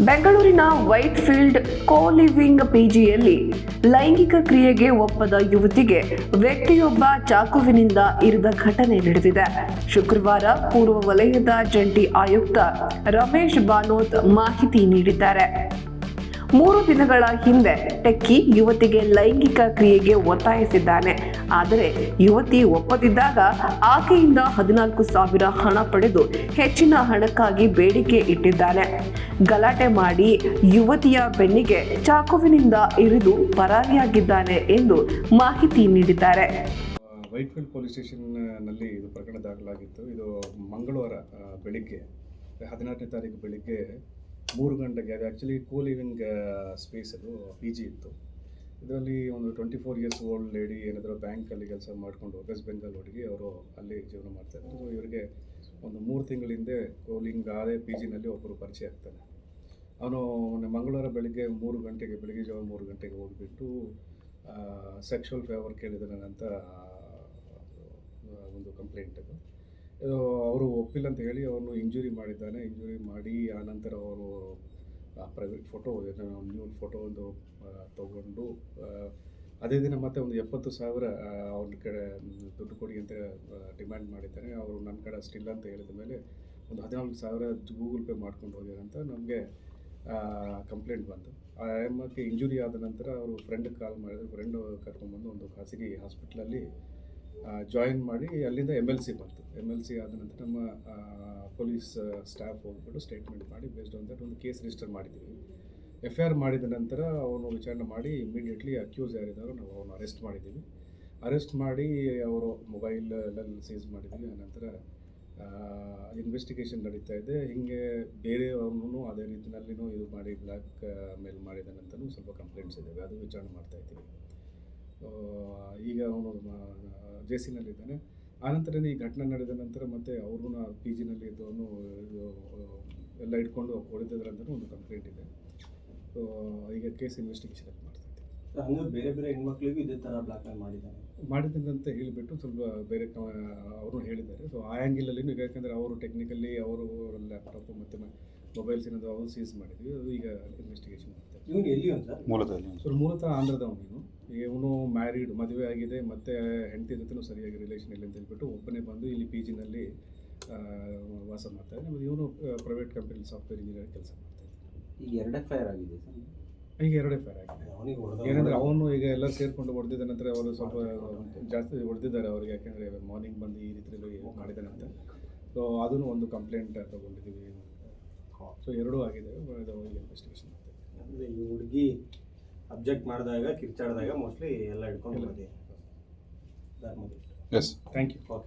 ಬೆಂಗಳೂರಿನ white field ಕೋಲಿವಿಂಗ್ ಪಿಜಿಯಲ್ಲಿ ಲೈಂಗಿಕ ಕ್ರಿಯೆಗೆ ಒಪ್ಪದ ಯುವತಿಗೆ ವ್ಯಕ್ತಿಯೊಬ್ಬ ಚಾಕುವಿನಿಂದ ಇರಿದ ಘಟನೆ ನಡೆದಿದೆ. ಶುಕ್ರವಾರ ಪೂರ್ವ ವಲಯದ ಜಂಟಿ ಆಯುಕ್ತ ರಮೇಶ್ ಬಾನೋತ್ ಮಾಹಿತಿ ನೀಡಿದ್ದಾರೆ. ಮೂರು ದಿನಗಳ ಹಿಂದೆ ಟೆಕ್ಕಿ ಯುವತಿಗೆ ಲೈಂಗಿಕ ಕ್ರಿಯೆಗೆ ಒತ್ತಾಯಿಸಿದ್ದಾನೆ. ಆದರೆ ಯುವತಿ ಒಪ್ಪದಿದ್ದಾಗ ಆಕೆಯಿಂದ ಹದಿನಾಲ್ಕು ಸಾವಿರ ಹಣ ಪಡೆದು ಹೆಚ್ಚಿನ ಹಣಕ್ಕಾಗಿ ಬೇಡಿಕೆ ಇಟ್ಟಿದ್ದಾನೆ. ಗಲಾಟೆ ಮಾಡಿ ಯುವತಿಯ ಬೆನ್ನಿಗೆ ಚಾಕುವಿನಿಂದ ಇರಿದು ಪರಾರಿಯಾಗಿದ್ದಾನೆ ಎಂದು ಮಾಹಿತಿ ನೀಡಿದ್ದಾರೆ. ವೈಟ್ಫೀಲ್ಡ್ ಪೊಲೀಸ್ ಸ್ಟೇಷನ್ನಲ್ಲಿ ಇದು ಪ್ರಕರಣ ದಾಖಲಾಗಿತ್ತು. ಇದು ಮಂಗಳವಾರ ಬೆಳಿಗ್ಗೆ, ಹದಿನಾರನೇ ತಾರೀಕು ಬೆಳಿಗ್ಗೆ ಮೂರು ಗಂಟೆಗೆ, ಅದು ಆ್ಯಕ್ಚುಲಿ ಕೋ ಲಿವಿಂಗ್ ಸ್ಪೇಸ್ ಅದು ಪಿ ಜಿ ಇತ್ತು. ಇದರಲ್ಲಿ ಒಂದು twenty four years old lady ಏನಾದರೂ ಬ್ಯಾಂಕಲ್ಲಿ ಕೆಲಸ ಮಾಡಿಕೊಂಡು ವೆಸ್ಟ್ ಬೆಂಗಾಲ್ ಹುಡುಗಿ ಅವರು ಅಲ್ಲಿ ಜೀವನ ಮಾಡ್ತಾಯಿದ್ರು ಸೊ ಇವರಿಗೆ ಒಂದು ಮೂರು ತಿಂಗಳ ಹಿಂದೆ ಕೋಲಿಂಗ್ ಆದೇ ಪಿ ಜಿನಲ್ಲಿ ಒಬ್ಬರು ಪರಿಚಯ ಆಗ್ತಾನೆ ಅವನು ಮೊನ್ನೆ ಮಂಗಳವಾರ ಬೆಳಿಗ್ಗೆ ಮೂರು ಗಂಟೆಗೆ, ಬೆಳಿಗ್ಗೆ ಜಾವ ಮೂರು ಗಂಟೆಗೆ ಹೋಗಿಬಿಟ್ಟು ಸೆಕ್ಷುವಲ್ ಫೇವರ್ ಕೇಳಿದಾನೆ ಅಂತ ಒಂದು ಕಂಪ್ಲೇಂಟ್ ಅದು. ಅವರು ಒಪ್ಪಿಲ್ಲ ಅಂತ ಹೇಳಿ ಅವನು ಇಂಜುರಿ ಮಾಡಿದ್ದಾನೆ. ಇಂಜುರಿ ಮಾಡಿ ಆನಂತರ ಅವರು ಪ್ರೈವೇಟ್ ಫೋಟೋ ನ್ಯೂ ಫೋಟೋ ಒಂದು ತೊಗೊಂಡು ಅದೇ ದಿನ ಮತ್ತೆ ಒಂದು ಎಪ್ಪತ್ತು ಸಾವಿರ ಅವ್ರ ಕಡೆ ದುಡ್ಡು ಕೊಡಿ ಅಂತ ಡಿಮ್ಯಾಂಡ್ ಮಾಡಿದ್ದಾನೆ ಅವರು ನನ್ನ ಕಡೆ ಅಷ್ಟಿಲ್ಲ ಅಂತ ಹೇಳಿದ ಮೇಲೆ ಒಂದು ಹದಿನಾಲ್ಕು ಸಾವಿರ ಗೂಗಲ್ ಪೇ ಮಾಡ್ಕೊಂಡು ಹೋಗ್ಯಾರಂತ ನಮಗೆ ಕಂಪ್ಲೇಂಟ್ ಬಂತು. ಆ ಎಮ್ಮಕ್ಕೆ ಇಂಜುರಿ ಆದ ನಂತರ ಅವರು ಫ್ರೆಂಡ್ಗೆ ಕಾಲ್ ಮಾಡಿದ್ರು. ಫ್ರೆಂಡು ಕರ್ಕೊಂಡ್ಬಂದು ಒಂದು ಖಾಸಗಿ ಹಾಸ್ಪಿಟ್ಲಲ್ಲಿ ಜಾಯಿನ್ ಮಾಡಿ ಅಲ್ಲಿಂದ ಎಂ ಎಲ್ ಸಿ ಬಂತು. ಎಂ ಎಲ್ ಸಿ ಆದ ನಂತರ ನಮ್ಮ ಪೊಲೀಸ್ ಸ್ಟಾಫ್ ಹೋಗ್ಬಿಟ್ಟು ಸ್ಟೇಟ್ಮೆಂಟ್ ಮಾಡಿ ಬೇಸ್ಡ್ ಆನ್ ದಟ್ ಒಂದು ಕೇಸ್ ರಿಜಿಸ್ಟರ್ ಮಾಡಿದ್ದೀವಿ. ಎಫ್ ಐ ಆರ್ ಮಾಡಿದ ನಂತರ ಅವನು ವಿಚಾರಣೆ ಮಾಡಿ ಇಮಿಡಿಯೇಟ್ಲಿ ಅಕ್ಯೂಸ್ ಯಾರಿದ್ದಾರೋ ನಾವು ಅವನು ಅರೆಸ್ಟ್ ಮಾಡಿದ್ದೀವಿ. ಅರೆಸ್ಟ್ ಮಾಡಿ ಅವರು ಮೊಬೈಲ್ ಎಲ್ಲ ಸೀಸ್ ಮಾಡಿದ್ದೀವಿ. ಆನಂತರ ಇನ್ವೆಸ್ಟಿಗೇಷನ್ ನಡೀತಾ ಇದೆ. ಹಿಂಗೆ ಬೇರೆಯವ್ರನ್ನೂ ಅದೇ ರೀತಿಯಲ್ಲಿನೂ ಇದು ಮಾಡಿ ಬ್ಲ್ಯಾಕ್ ಮೇಲ್ ಮಾಡಿದ ನಂತರ ಸ್ವಲ್ಪ ಕಂಪ್ಲೇಂಟ್ಸ್ ಇದ್ದಾವೆ. ಅದು ವಿಚಾರಣೆ ಮಾಡ್ತಾ ಇದ್ದೀವಿ. ಈಗ ಅವನು ಜೆ ಸಿನಲ್ಲಿದ್ದಾನೆ ಆನಂತರನೇ ಈ ಘಟನೆ ನಡೆದ ನಂತರ ಮತ್ತೆ ಅವ್ರನ್ನ ಪಿ ಜಿನಲ್ಲಿ ಇದ್ದವನು ಇದು, ಎಲ್ಲ ಇಟ್ಕೊಂಡು ಹೊಡೆದಿದ್ರೆ ಅಂತ ಒಂದು ಕಂಪ್ಲೇಂಟ್ ಇದೆ. ಸೊ ಈಗ ಕೇಸ್ ಇನ್ವೆಸ್ಟಿಗೇಷನ್ ಮಾಡ್ತಾ ಹಂಗೆ ಬೇರೆ ಬೇರೆ ಹೆಣ್ಮಕ್ಳಿಗೂ ಇದೇ ತರ ಬ್ಲಾಕ್ ಮೇಲ್ ಮಾಡಿದ್ದಾನೆ. ಮಾಡಿದ್ದೀನಿ ಅಂತ ಹೇಳಿಬಿಟ್ಟು ಸ್ವಲ್ಪ ಬೇರೆ ಅವರು ಹೇಳಿದ್ದಾರೆ. ಸೊ ಆ ಆ್ಯಂಗಿಲಲ್ಲಿ ಈಗ ಯಾಕಂದರೆ ಅವರು ಟೆಕ್ನಿಕಲಿ ಅವರು ಲ್ಯಾಪ್ಟಾಪ್ ಮತ್ತು ಮೊಬೈಲ್ಸ್ ಏನಾದರೂ ಅವರು ಸೀಸ್ ಮಾಡಿದ್ವಿ. ಅದು ಈಗ ಇನ್ವೆಸ್ಟಿಗೇಷನ್ ಮಾಡ್ತಾರೆ ಇವನು ಎಲ್ಲಿ ಅಂತ ಸೊ ಮೂಲತಃ ಆಂಧ್ರದವನು ಇವನು. ಇವನು ಮ್ಯಾರಿಡ್ ಮದುವೆ ಆಗಿದೆ ಮತ್ತು ಹೆಂಡತಿ ಜೊತೆನೂ ಸರಿಯಾಗಿ ರಿಲೇಷನ್ ಇಲ್ಲ ಅಂತ ಹೇಳ್ಬಿಟ್ಟು ಒಬ್ಬನೇ ಬಂದು ಇಲ್ಲಿ ಪಿ ಜಿನಲ್ಲಿ ವಾಸ ಮಾಡ್ತಾ ಇದ್ದಾನೆ ಮತ್ತು ಇವನು ಪ್ರೈವೇಟ್ ಕಂಪನಿ ಸಾಫ್ಟ್ವೇರ್ ಇಂಜಿನಿಯರ್ ಕೆಲಸ ಮಾಡ್ತಾ ಇದ್ದಾನೆ ಈಗ ಎರಡೇ ಫೈರ್ ಆಗಿದೆ ಸರ್. ಈಗ ಎರಡೇ ಫೈರ್ ಆಗಿದೆ. ಏನಂದ್ರೆ ಅವನು ಈಗ ಎಲ್ಲ ಸೇರ್ಕೊಂಡು ಹೊಡೆದಿದ್ದ ನಂತರ ಅವರು ಸ್ವಲ್ಪ ಜಾಸ್ತಿ ಹೊಡೆದಿದ್ದಾರೆ ಅವ್ರಿಗೆ. ಯಾಕೆಂದರೆ ಮಾರ್ನಿಂಗ್ ಬಂದು ಈ ರೀತಿಯಲ್ಲಿ ಮಾಡಿದ್ದಾನೆ ಅಂತ ಸೊ ಅದನ್ನು ಒಂದು ಕಂಪ್ಲೇಂಟ್ ತಗೊಂಡಿದ್ದೀವಿ ಸೊ ಎರಡೂ ಆಗಿದೆ. ಇನ್ವೆಸ್ಟಿಗೇಷನ್ ಮಾಡ್ತಾ ಈ ಹುಡುಗಿ ಅಬ್ಜೆಕ್ಟ್ ಮಾಡಿದಾಗ ಕಿರ್ಚಾಡಿದಾಗ ಮೋಸ್ಟ್ಲಿ ಎಲ್ಲ ಹಿಡ್ಕೊಂಡು ಬರ್ತೀವಿ ಹೋಗೋದೇ ಧರ್ಮದ ಎಸ್ ಥ್ಯಾಂಕ್ ಯು ಓಕೆ